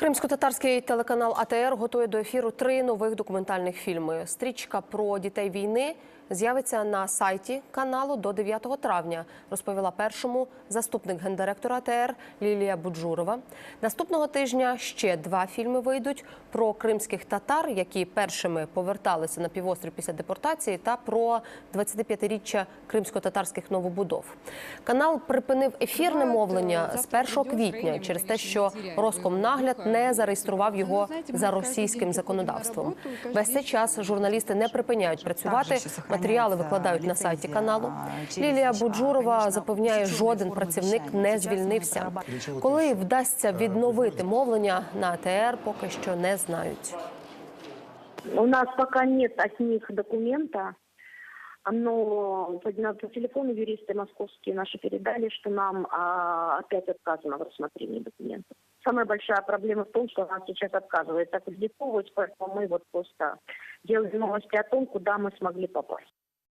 Кримсько-татарський телеканал АТР готує до ефіру три нових документальних фільми. Стрічка про дітей війни з'явиться на сайті каналу до 9 травня. Розповіла першому заступник гендиректора АТР Лілія Буджурова. Наступного тижня ще два фільми вийдуть про кримських татар, які першими поверталися на півострів після депортації, та про 25-річчя кримсько-татарських новобудов. Канал припинив ефірне мовлення з 1 квітня через те, що Роскомнагляд не зареєстрував його за російським законодавством. Весь цей час журналісти не припиняють працювати. Матеріали викладають на сайті каналу. Лілія Буджурова запевняє, жоден працівник не звільнився. Коли вдасться відновити мовлення на АТР, поки що не знають. У нас пока нет от них документа, но по, по телефону юристы московские наши передали, что нам а, опять отказано в рассмотрении документов Самая большая проблема в том, что нас сейчас отказывают аккредитовывать, поэтому мы вот просто делаем новости о том, куда мы смогли попасть.